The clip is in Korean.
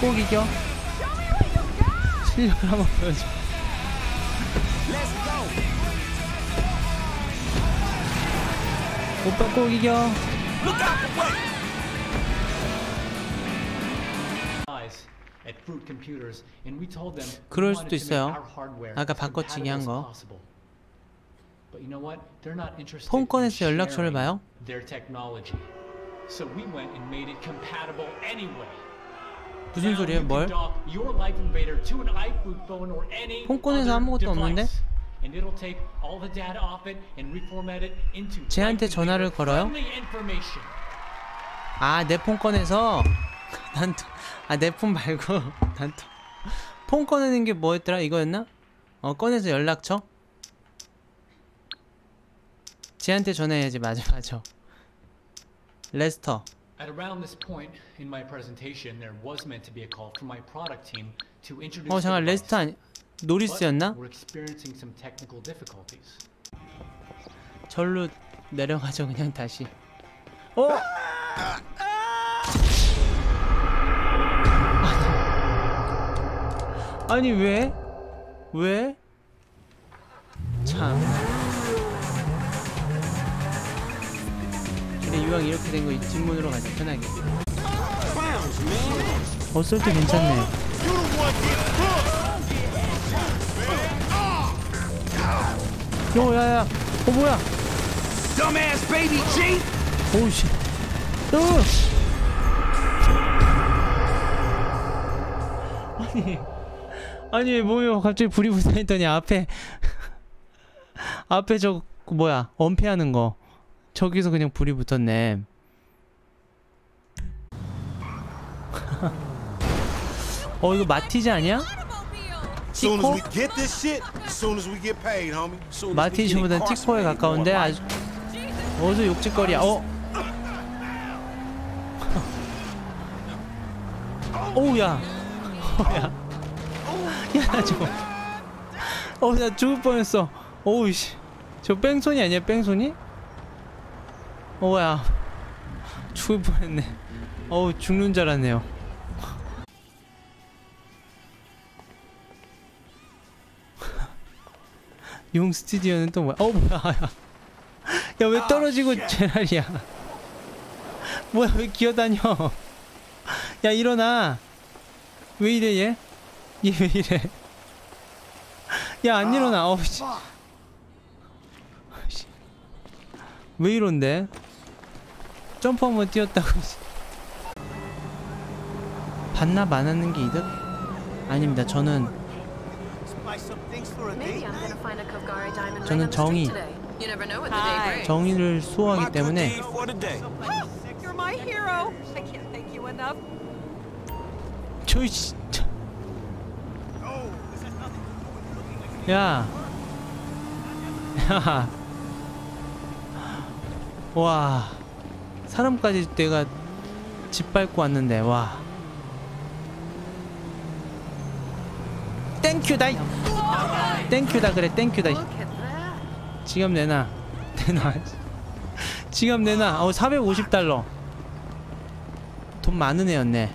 꼭 이겨 실력을 한번 보여줘 오빠 꼭 이겨 그럴 수도 있어요. 아까 바꿔치기 compatible 한 as 거. possible. But you know what? They're not interested 폰 꺼내서 연락처를 봐요? 무슨 you 뭘? can dock your Life Invader to an iFruit phone or any 폰 꺼내서 other 아무것도 없는데? 쟤한테 전화를 걸어요? 아 내 폰 꺼내서 난아내 폰 말고 난폰 꺼내는 게 뭐였더라 이거였나? 어 꺼내서 연락처? 쟤한테 전화해야지 맞아 맞아 레스터 At around this point in my presentation, there was meant to be a call from my product team to introduce 어 잠깐. 레스터 아니 But 노리스였나? we're experiencing some technical difficulties. 절로 내려가죠 그냥 다시 어? 아니 왜? 왜? 참 이왕 이렇게 된거 뒷문으로 가자 편하게. 어떨 때 괜찮네. 요 야야. 어 뭐야? Dumbass baby G! 오우씨. 으! 아니 아니 왜 뭐요? 갑자기 불이 붙어있더니 앞에 앞에 저그 뭐야? 엄폐하는 거 저기서 그냥 불이 붙었네 어 이거 마티즈 아니야? Soon as 티코? we get this shit, soon as we get paid, homie. Soon as we get 마티즈보단 티코에 가까운데. 아주 어디서 욕짓거리야 어? 오우야 어야 야나 저거 어나 죽을 뻔했어 오우씨 저 뺑소니 아니야 뺑소니? 어야. 죽을 뻔했네. 어우 죽는 줄 알았네요. 용 스튜디오는 또 뭐야? 어 뭐야. 야 왜 떨어지고 제랄이야? 뭐야 왜 기어다녀? 야 일어나. 왜 이래 얘? 얘 왜 이래? 야 안 일어나. 어우씨 어이씨. 왜 이런데 점프 한번 뛰었다고 씨. 반납 안 하는 게 이득? 아닙니다 저는 저는 정의. today. You never know what the day brings. 정의를 수호하기 때문에 for the day. You're my hero. I can't thank you enough. 저이 진짜 야. 야. 와. 사람까지 내가 짓밟고 왔는데 와. 땡큐다. 이- 땡큐다 그래 땡큐다. 지갑 내놔. 내놔. 지갑 내놔. 어 450달러. 돈 많은 애였네.